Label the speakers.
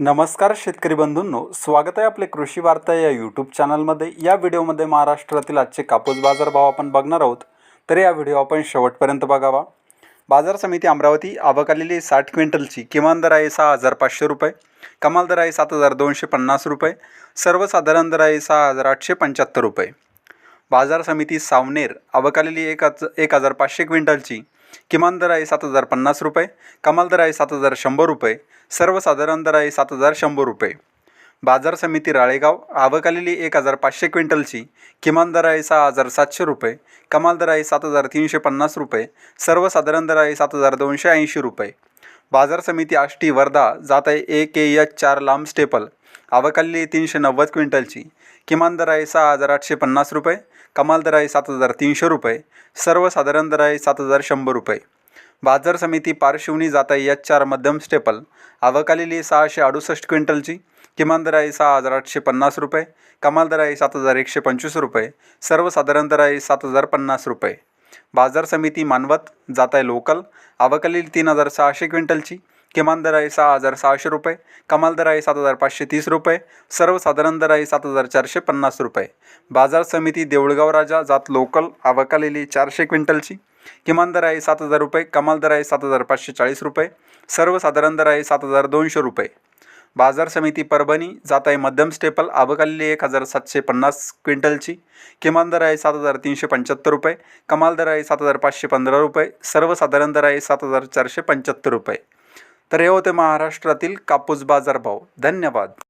Speaker 1: नमस्कार शेतकरी बंधूंनो स्वागत आहे आपले कृषी वार्ता या यूट्यूब चॅनलमध्ये या व्हिडिओमध्ये महाराष्ट्रातील आजचे कापूस बाजारभाव आपण बघणार आहोत. तर या व्हिडिओ आपण शेवटपर्यंत बघावा. बाजार समिती अमरावती आवक आलेली साठ क्विंटलची किमान दर आहे सहा हजार पाचशे रुपये कमाल दर आहे सात हजार दोनशे पन्नास रुपये सर्वसाधारण दर आहे सहा हजार आठशे पंच्याहत्तर रुपये. बाजार समिती सावनेर अवकालेली एक हज एक हजार पाचशे क्विंटलची. किमान दर आहे सात हजार पन्नास रुपये कमाल दर आहे सात हजार शंभर रुपये सर्वसाधारण दर आहे सात हजार शंभर रुपये. बाजार समिती राळेगाव आवकालेली एक हजार पाचशे क्विंटलची किमान दर आहे सहा हजार सातशे रुपये कमाल दर आहे सात हजार तीनशे पन्नास रुपये सर्वसाधारण दर आहे सात हजार दोनशे ऐंशी रुपये. बाजार समिती आष्टी वर्धा जात आहे ए के एच चार लांब स्टेपल. आवक तीनशे नव्वद क्विंटलची. किमान दर आहे सहा हजार आठशे पन्नास रुपये. कमाल दर आहे सात हजार तीनशे रुपये. सर्वसाधारण दर आहे सात हजार शंभर रुपये. बाजार समिती पारशिवनी जात आहे एच चार मध्यम स्टेपल. आवक सहाशे अडुसष्ट क्विंटलची. किमान दर आहे सहा हजार आठशे पन्नास रुपये. कमाल दर आहे सात हजार एकशे पंचवीस रुपये. सर्वसाधारण दर आहे सात हजार पन्नास रुपये. बाजार समिती मानवत जात आहे लोकल. आवक तीन हजार सहाशे क्विंटलची किमान दर आहे सहा हजार सहाशे रुपये कमाल दर आहे सात हजार पाचशे तीस रुपये सर्वसाधारण दर आहे सात हजार चारशे पन्नास रुपये. बाजार समिती देऊळगाव राजा जात लोकल आवक चारशे क्विंटलची किमान दर आहे सात हजार रुपये कमाल दर आहे सात हजार पाचशे चाळीस रुपये सर्वसाधारण दर आहे सात हजार दोनशे रुपये. बाजार समिती परभणी जात आहे मध्यम स्टेपल आवक एक हजार सातशे पन्नास क्विंटलची किमान दर आहे सात हजार तीनशे पंच्याहत्तर रुपये कमाल दर आहे सात हजार पाचशे पंधरा रुपये सर्वसाधारण दर आहे सात हजार चारशे पंच्याहत्तर रुपये. तर हे होते महाराष्ट्रातील कापूस बाजारभाव धन्यवाद.